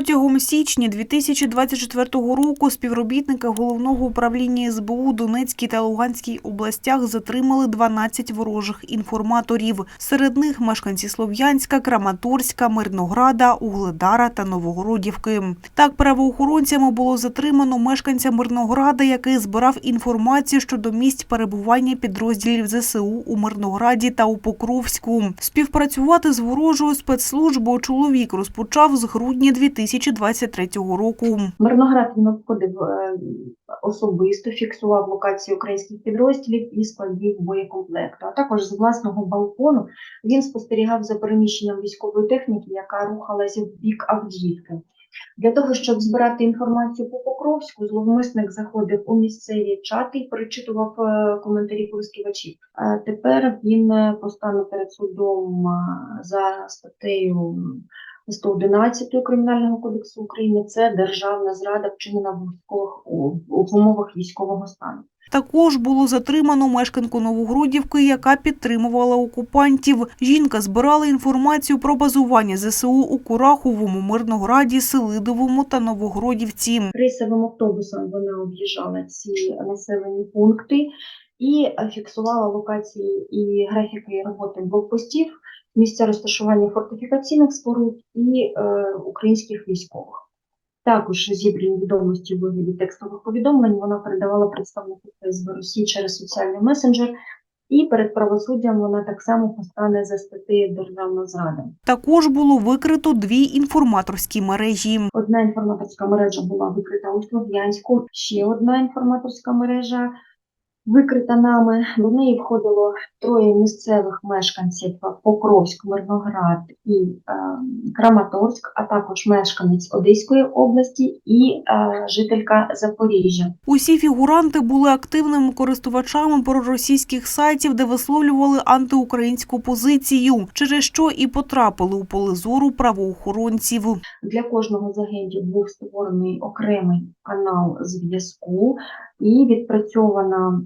Протягом січня 2024 року співробітники головного управління СБУ Донецькій та Луганській областях затримали 12 ворожих інформаторів. Серед них мешканці Слов'янська, Краматорська, Мирнограда, Угледара та Новогородівки. Так, правоохоронцями було затримано мешканця Мирнограда, який збирав інформацію щодо місць перебування підрозділів ЗСУ у Мирнограді та у Покровську. Співпрацювати з ворожою спецслужбою чоловік розпочав з грудня 2023 року. Мирноград він обходив е, особисто, фіксував локації українських підрозділів і складів боєкомплекту. А також з власного балкону він спостерігав за переміщенням військової техніки, яка рухалася в бік Авдіївки. Для того, щоб збирати інформацію по Покровську, зловмисник заходив у місцеві чати і перечитував е, коментарі користувачів. Тепер він е, постане перед судом за статтею 111 Кримінального кодексу України це державна зрада вчинена в військових в умовах військового стану. Також було затримано мешканку Новогродівки, яка підтримувала окупантів. Жінка збирала інформацію про базування ЗСУ у Кураховому, Мирнограді, Селидовому та Новогродівці. Рейсовим автобусом вона об'їжджала ці населені пункти і фіксувала локації і графіки роботи блокпостів, місця розташування фортифікаційних споруд і е, українських військових. Також зібрані відомості у вигляді текстових повідомлень вона передавала представнику ФСБ Росії через соціальний месенджер, і перед правосуддям вона так само постане за статтею Державна зрада. Також було викрито дві інформаторські мережі. Одна інформаторська мережа була викрита у Слов'янську, ще одна інформаторська мережа викрита нами. До неї входило троє місцевих мешканців Покровськ, Мирноград і е, Краматорськ, а також мешканець Одеської області і е, жителька Запоріжжя. Усі фігуранти були активними користувачами проросійських сайтів, де висловлювали антиукраїнську позицію, через що і потрапили у поле зору правоохоронців. Для кожного з агентів був створений окремий канал зв'язку і відпрацьовано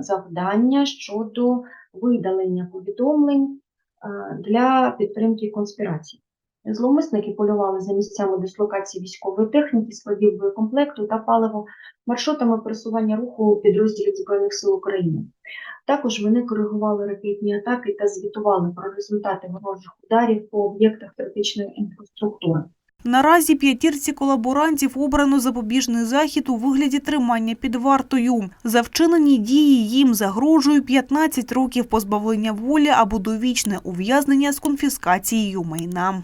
завдання щодо видалення повідомлень е, для підтримки конспірації. Зловмисники полювали за місцями дислокації військової техніки, складів боєкомплекту та паливо маршрутами пересування руху підрозділів Збройних сил України. Також вони коригували ракетні атаки та звітували про результати ворожих ударів по об'єктах критичної інфраструктури. Наразі п'ятірці колаборантів обрано запобіжний захід у вигляді тримання під вартою. За вчинені дії їм загрожує 15 років позбавлення волі або довічне ув'язнення з конфіскацією майна.